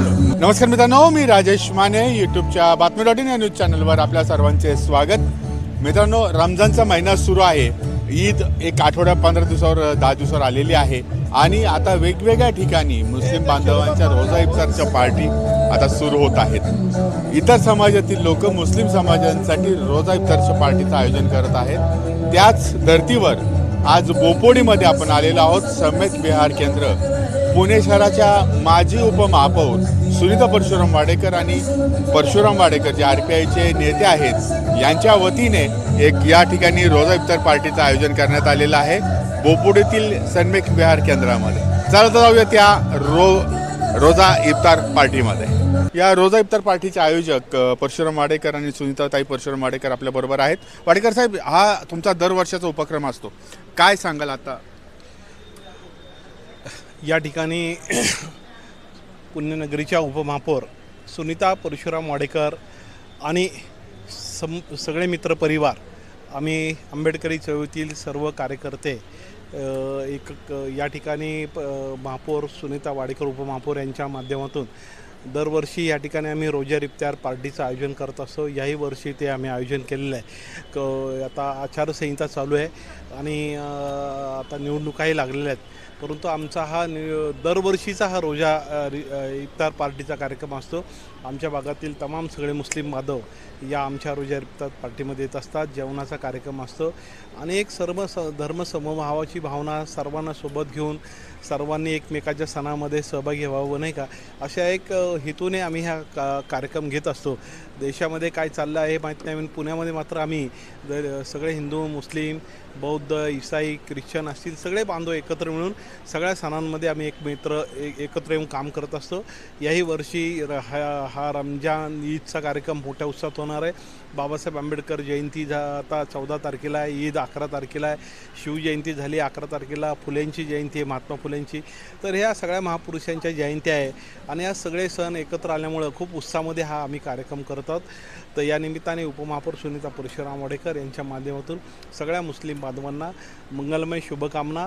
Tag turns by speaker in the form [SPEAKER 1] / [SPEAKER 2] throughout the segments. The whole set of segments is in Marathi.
[SPEAKER 1] नमस्कार मित्रांनो मी राजेश माने यूट्यूबच्या बातमी डॉट इन या न्यूज चॅनलवर आपल्या सर्वांचे स्वागत. मित्रांनो रमजानचा महिना सुरू आहे. ईद एक आठवड्या पंधरा दिवसावर दहा दिवसावर आलेली आहे. आणि आता वेगवेगळ्या ठिकाणी मुस्लिम बांधवांच्या रोजा इफ्तारच्या पार्टी आता सुरू होत आहेत. इतर समाजातील लोक मुस्लिम समाजांसाठी रोजा इफ्तारच्या पार्टीचं आयोजन करत आहेत. त्याच धर्तीवर आज बोपोडीमध्ये आपण आलेलो आहोत. समेत विहार केंद्र पुणे शहराच्या माजी उपमहापौर सुनीता परशुराम वाडेकर आणि परशुराम वाडेकर जे आर पी आयचे नेते आहेत यांच्या वतीने एक या ठिकाणी रोजा इफ्तार पार्टीचं आयोजन करण्यात आलेलं आहे बोपुडेतील सन्मेक विहार केंद्रामध्ये. चला तर जाऊया त्या रो रोजा इफ्तार पार्टीमध्ये. या रोजा इफ्तार पार्टीचे आयोजक परशुराम वाडेकर आणि सुनीताताई परशुराम वाडेकर आपल्याबरोबर आहेत. वाडेकर साहेब हा तुमचा दरवर्षाचा उपक्रम असतो. काय सांगाल आता?
[SPEAKER 2] या ठिकाणी पुण्यनगरीच्या उपमहापौर सुनीता परशुराम वाडेकर आणि सम सगळे मित्रपरिवार आम्ही आंबेडकरी चळवळीतील सर्व कार्यकर्ते एक या ठिकाणी प महापौर सुनीता वाडेकर उपमहापौर यांच्या माध्यमातून दरवर्षी या ठिकाणी आम्ही रोजर इफ्तार पार्टीचं आयोजन करत असतो. याही वर्षी ते आम्ही आयोजन केलेलं आहे. क आता आचारसंहिता चालू आहे आणि आता निवडणुकाही लागलेल्या आहेत. परंतु आमचा हा नि दरवर्षीचा हा रोजा रि- इफ्तार पार्टीचा कार्यक्रम असतो. आमच्या भागातील तमाम सगळे मुस्लिम बांधव या आमच्या रोजा इफ्तार पार्टीमध्ये येत असतात. जेवणाचा कार्यक्रम असतो. आणि एक सर्व स धर्म समभावाची भावना सर्वांना सोबत घेऊन सर्वांनी एकमेकाच्या सणामध्ये सहभागी व्हावं नाही का? अशा एक हेतूने आम्ही हा का कार्यक्रम घेत असतो. देशामध्ये काय चाललं आहे माहीत नाही. पुण्यामध्ये मात्र आम्ही सगळे हिंदू मुस्लिम बौद्ध इसाई ख्रिश्चन असतील सगळे बांधव एकत्र मिळून सगळ्या सणांमध्ये आम्ही एक मित्र एक एकत्र येऊन काम करत असतो. याही वर्षी हा हा रमजान ईदचा कार्यक्रम मोठ्या उत्साहात होणार आहे. बाबासाहेब आंबेडकर जयंती झा आता चौदा तारखेला आहे ईद अकरा तारखेला आहे शिवजयंती झाली अकरा तारखेला फुलेंची जयंती आहे महात्मा फुलेंची तर ह्या सगळ्या महापुरुषांच्या जयंत्या आहे आणि या सगळे सण एकत्र आल्यामुळं खूप उत्साहामध्ये हा आम्ही कार्यक्रम करत आहोत. तर या निमित्ताने उपमहापौर सुनीता परशुराम वाडेकर यांच्या माध्यमातून सगळ्या मुस्लिम बांधवांना मंगलमय शुभकामना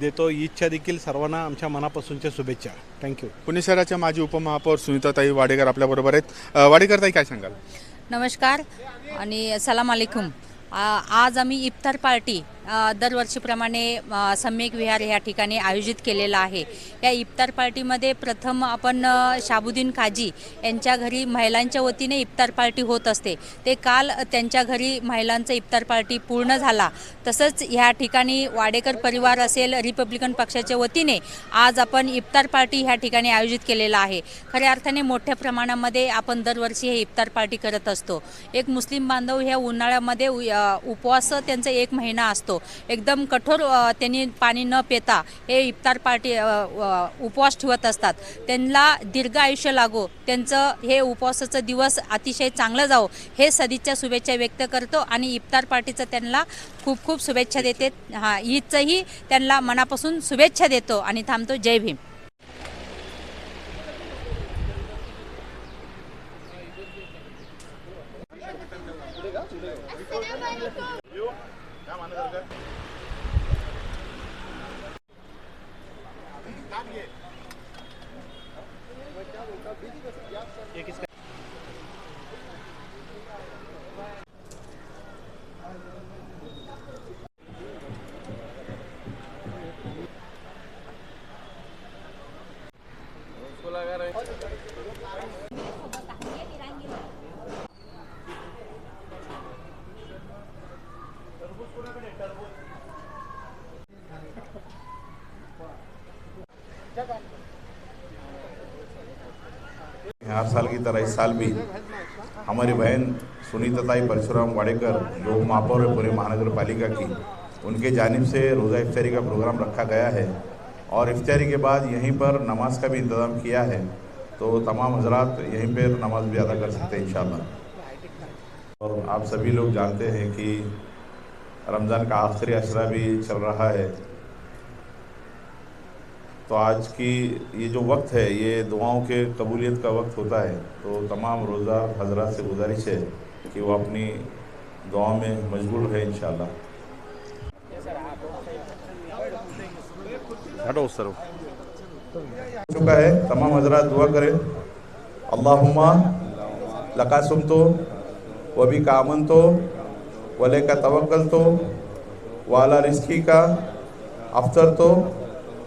[SPEAKER 2] देतो. ईदच्या देखील सर्वांना आमच्या मनापासूनच्या शुभेच्छा. थँक्यू
[SPEAKER 1] पुणे शहराच्या माजी उपमहापौर सुनीताताई वाडेकर आपल्याबरोबर आहेत. वाडेकर ताई काय सांगाल?
[SPEAKER 3] नमस्कार आणि सलाम अलेकुम आ- आज आम्ही इफ्तार पार्टी दरवर्षीप्रमाणे सम्यक विहार ह्या ठिकाणी आयोजित केलेला आहे. या इफ्तार पार्टीमध्ये प्रथम आपण शाबुद्दीन काजी यांच्या घरी महिलांच्या वतीने इफ्तार पार्टी होत असते. ते काल त्यांच्या घरी महिलांचा इफ्तार पार्टी पूर्ण झाला. तसंच ह्या ठिकाणी वाडेकर परिवार असेल रिपब्लिकन पक्षाच्या वतीने आज आपण इफ्तार पार्टी ह्या ठिकाणी आयोजित केलेला आहे. खऱ्या अर्थाने मोठ्या प्रमाणामध्ये आपण दरवर्षी हे इफ्तार पार्टी करत असतो. एक मुस्लिम बांधव ह्या उन्हाळ्यामध्ये उ- उपवास त्यांचा एक महिना असतो. एकदम कठोर त्यांनी पाणी न पिता हे इफ्तार पार्टी उपवास ठेवत असतात. त्यांना दीर्घ आयुष्य लागो. त्यांचं हे उपवासाचं दिवस अतिशय चांगलं जावो हे सदिच्छा शुभेच्छा व्यक्त करतो आणि इफ्तार पार्टीचं त्यांना खूप खूप शुभेच्छा देते. हां ईदचंही त्यांना मनापासून शुभेच्छा देतो आणि थांबतो. जय भीम.
[SPEAKER 4] क्या माना हर साल की तरह इस साल भी हमारी बहन सुनीताताई परशुराम वाडेकर जो महापौर है पूरे महानगर पालिका की, उनके जानिब से रोज़ा इफ्तारी का प्रोग्राम रखा गया है और इफ्तारी के बाद यहीं पर नमाज़ का भी इंतज़ाम किया है। तो तमाम हजरात यहीं पर नमाज़ भी अदा कर सकते हैं इंशाल्लाह। और आप सभी लोग जानते हैं कि रमज़ान का आखिरी अशरा भी चल रहा है। तो आज की ये जो वक्त है ये दुआओं के कबूलियत का वक्त होता है। तो तमाम रोज़ा हज़रत से गुजारिश है कि वो अपनी दुआ में मशगूल रहे इन
[SPEAKER 1] हटो सर्व
[SPEAKER 4] चुका है तमाम हज़रत दुआ करें। अल्लाहुम्मा लकासुम तो वबी का अमन तो वले का तवक्ल तो वाला रिस्की का अफ्तर तो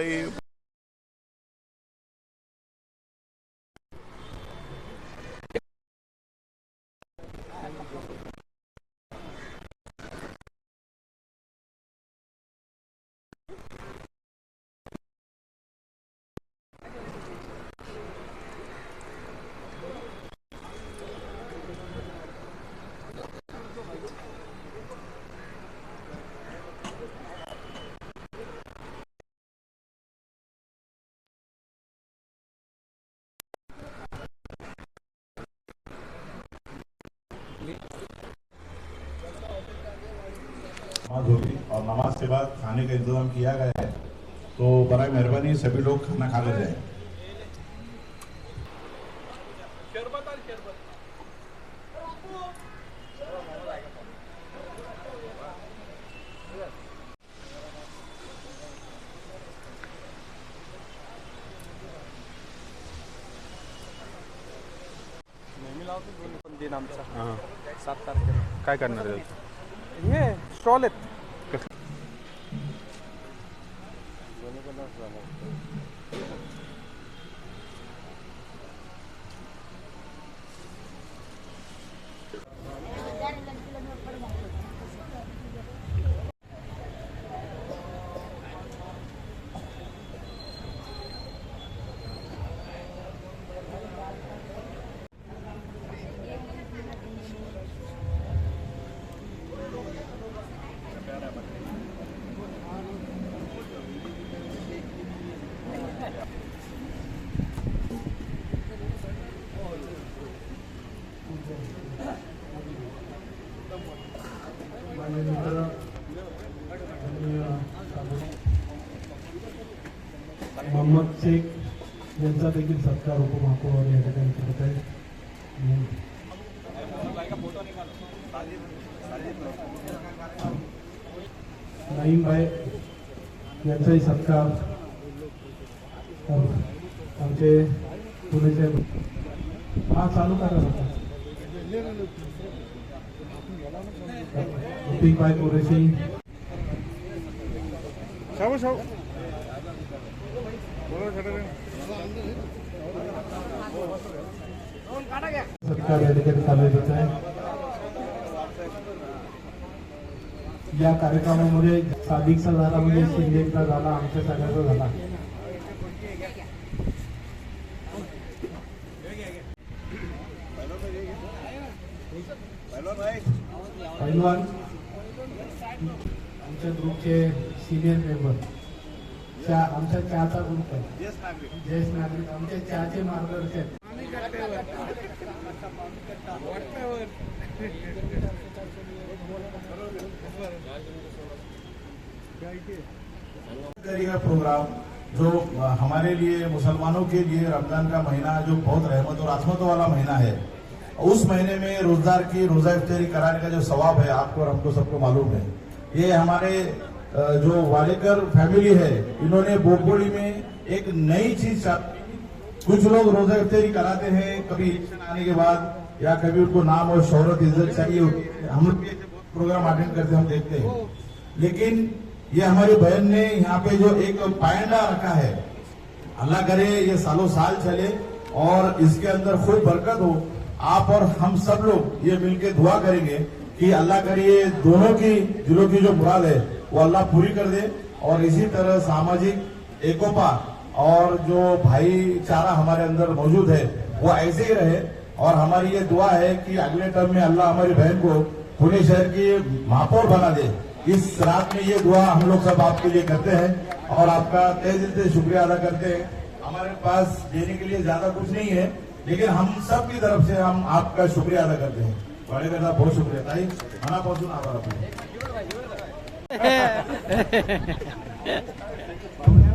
[SPEAKER 4] ಈ नमाज़ होगी और नमाज़ के बाद खाने का इंतज़ाम किया गया है तो बड़ा मेहरबानी सभी लोग खाना खा कर जाए।
[SPEAKER 5] नेहमी लावतो दोन्ही पण दिन आमचा सात तारखेला
[SPEAKER 1] काय करणार आहे?
[SPEAKER 5] हे
[SPEAKER 2] trollet. देखील सत्कार उपमहापौर या ठिकाणी करत आहेत. आणि नाईम भाई यांचाही सत्कार तर आमचे पुण्याचे हा चालू करा होता रफिक भाई कुरेशी.
[SPEAKER 1] शाबू शाबू
[SPEAKER 2] सत्कार या ठिकाणी चालवत आहे या कार्यक्रमामध्ये साधिकचा झाला म्हणजे शिंदेचा झाला आमच्या सगळ्याचा झाला. पहिलवान आमच्या ग्रुपचे सिनियर मेंबर चा आमच्या चहाचा ग्रुप आहे ज्येष्ठ नागरिक. चहाचे मार्गदर्शक.
[SPEAKER 4] प्रोग्राम जो हमारे लिए मुसलमानों के लिए रमज़ान का महीना जो बहुत रहमत और रहमत वाला महीना है। उस महीने में रोज़गार की रोजा इफ्तारी कराने का जो सवाब है आपको और हमको सबको मालूम है। ये हमारे जो वालेकर फैमिली है, इन्होंने बोगबोड़ी में एक नई चीज़ कुछ लोग रोजा इफ्तारी कराते हैं, कभी इलेक्शन आने के बाद, या कभी उनको नाम और शोहरत, इज़्ज़त चाहिए हम प्रोग्राम अटेंड करते हम देखते हैं। लेकिन ये हमारी बहन ने यहाँ पे जो एक पायंडा रखा है, अल्लाह करे ये सालों साल चले और इसके अंदर खूब बरकत हो, आप और हम सब लोग ये मिलके दुआ करेंगे कि अल्लाह करे ये दोनों की, दिलों की जो मुराद है वो अल्लाह पूरी कर दे। और इसी तरह सामाजिक एकोपा और जो भाईचारा हमारे अंदर मौजूद है, वो ऐसे ही रहे। और हमारी ये दुआ है कि अगले टर्म में अल्लाह हमारी बहन को पुणे शहर की महापौर बना दे। इस रात में ये दुआ हम लोग सब आपके लिए करते हैं और आपका तय दिल से शुक्रिया अदा करते हैं। हमारे पास देने के लिए ज़्यादा कुछ नहीं है, लेकिन हम सब की तरफ़ से हम आपका शुक्रिया अदा करते हैं। वाडेकर साहब बहुत शुक्रिया। ताई मनापासून आभार आपले ハハハハ!